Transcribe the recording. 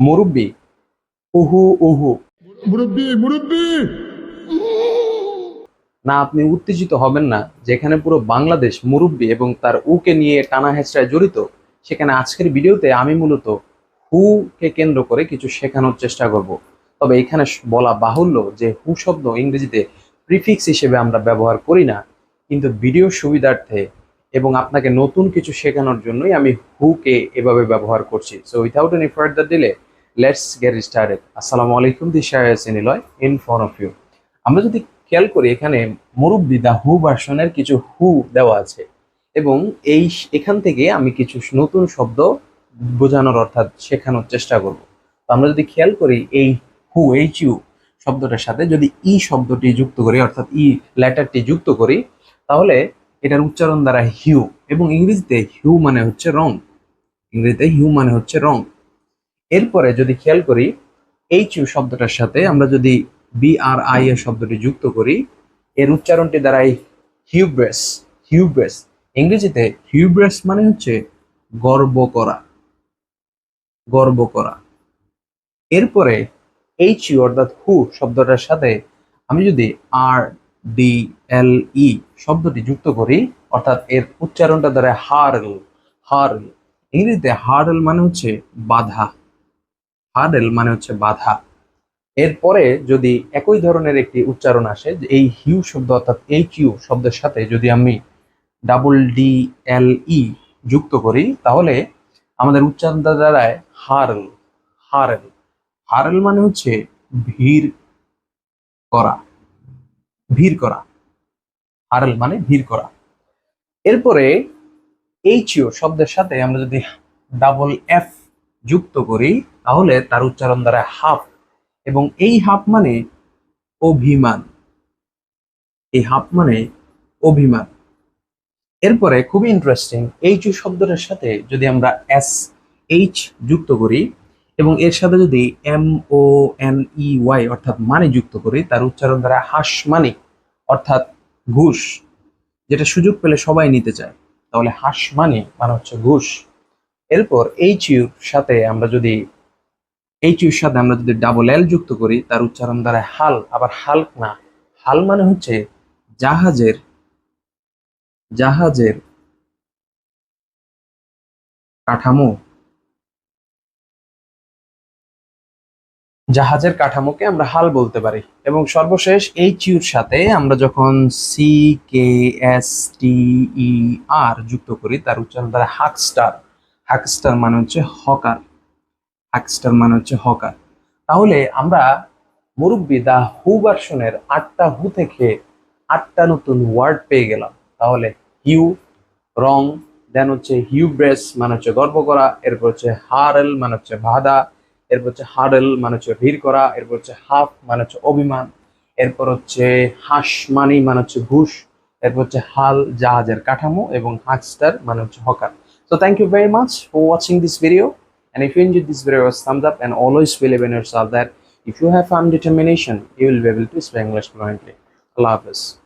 মুরব্বি উহু উহু। মুরব্বী মুরব্বী! না আপনি উত্তেজিত হবেন না। যেখানে পুরো বাংলাদেশ মুরব্বি এবং তার উকে নিয়ে টানা হেঁচড়ায় জড়িত সেখানে আজকের ভিডিওতে আমি মূলত হু কে কেন্দ্র করে কিছু শেখানোর চেষ্টা করব। তবে এখানে বলা বাহুল্য যে হু শব্দ ইংরেজিতে প্রিফিক্স হিসেবে আমরা ব্যবহার করি না কিন্তু ভিডিও সুবিধার্থে এবং আপনাকে নতুন কিছু শেখানোর জন্যই আমি হু কে এভাবে ব্যবহার করছি। So without any further delay let's get started আসসালামু আলাইকুম Disha Niloy in front of you আমরা যদি খেয়াল করি, এখানে মুরব্বি দা হু ভার্সনের কিছু হু দেওয়া আছে। এবং এই এখান থেকে আমি কিছু নতুন শব্দ বোঝানোর অর্থাৎ শেখানোর চেষ্টা করব। তো আমরা যদি খেয়াল করি, এই হু, এইচ, ইউ শব্দটার সাথে যদি ই শব্দটি যুক্ত করি, অর্থাৎ ই লেটারটি যুক্ত করি, তাহলে এটার উচ্চারণ দ্বারা হিউ এবং ইংরেজিতে হিউ মানে হচ্ছে রং। ইংরেজিতে হিউ মানে হচ্ছে রং। এরপরে যদি খেয়াল করি এইচ ইউ শব্দটার সাথে আমরা যদি বি আর আই এর শব্দটি যুক্ত করি, এর উচ্চারণটি দাঁড়ায় হিউব্রেস হিউব্রেস ইংরেজিতে হিউব্রেস মানে হচ্ছে গর্ব করা গর্ব করা। এরপরে এইচ ইউ অর্থাৎ হু শব্দটার সাথে আমি যদি আর ডি এল ই শব্দটি যুক্ত করি, অর্থাৎ এর উচ্চারণটা দ্বারা হার্ল হার্ল। ইংরেজিতে হার্ডল মানে হচ্ছে বাধা। হার্ডেল মানে হচ্ছে বাধা। এরপরে যদি একই ধরনের একটি উচ্চারণ আসে, যে এই হিউ শব্দ অর্থাৎ এইচ ইউ শব্দের সাথে যদি আমি ডাবল ডি এল ই যুক্ত করি, তাহলে আমাদের উচ্চারণটা দাঁড়ায় হারল, হারেল। হারেল মানে হচ্ছে ভিড় করা ভিড় করা। হারেল মানে ভিড় করা। এরপরে এইচ ইউ শব্দের সাথে আমরা যদি ডাবল এফ যুক্ত করি, তাহলে তার উচ্চারণ দ্বারা হাফ। এবং এই হাফ মানে অভিমান। এই হাফ মানে অভিমান। এরপরে খুবই ইন্টারেস্টিং এইচ শব্দটার সাথে যদি আমরা এস, এইচ যুক্ত করি, এবং এর সাথে যদি M, O, N, E, Y অর্থাৎ মানে যুক্ত করি, তার উচ্চারণ দ্বারা হাস মানে অর্থাৎ ঘুষ, যেটা সুযোগ পেলে সবাই নিতে চায়। তাহলে হাস মানে মানে হচ্ছে ঘুষ। এরপর এইচ ইউর সাথে আমরা যদি এইচ ইউর সাথে আমরা যদি ডাবল এল যুক্ত করি, তার উচ্চারণ দ্বারা হাল, আবার হাল না। হাল মানে হচ্ছে জাহাজের জাহাজের কাঠামো। জাহাজের কাঠামোকে আমরা হাল বলতে পারি। এবং সর্বশেষ এই চিউর সাথে আমরা যখন সি কে এস টি ই আর যুক্ত করি, তার উচ্চারণ দ্বারা হাকস্টার হাকস্টার মানে হচ্ছে হকার। হাকস্টার মানে হচ্ছে হকার। তাহলে আমরা মুরব্বি দা হু ভার্সনের আটটা হু থেকে আটটা নতুন ওয়ার্ড পেয়ে গেলাম। তাহলে হিউ, রং, দেন হচ্ছে হিউব্রেস মানে হচ্ছে গর্ব করা, এরপর হচ্ছে হারেল মানে হচ্ছে বাধা, এরপর হচ্ছে হারেল মানে হচ্ছে ভিড় করা, এরপর হচ্ছে হাফ মানে হচ্ছে অভিমান, এরপর হচ্ছে হাঁস মানি মানে হচ্ছে ঘুষ, এরপর হচ্ছে হাল জাহাজের কাঠামো এবং হাকস্টার মানে হচ্ছে hawker. So thank you very much for watching this video. And if you enjoyed this video, thumbs up and always believe in yourself that if you have firm determination, you will be able to speak English fluently. Allah Hafiz.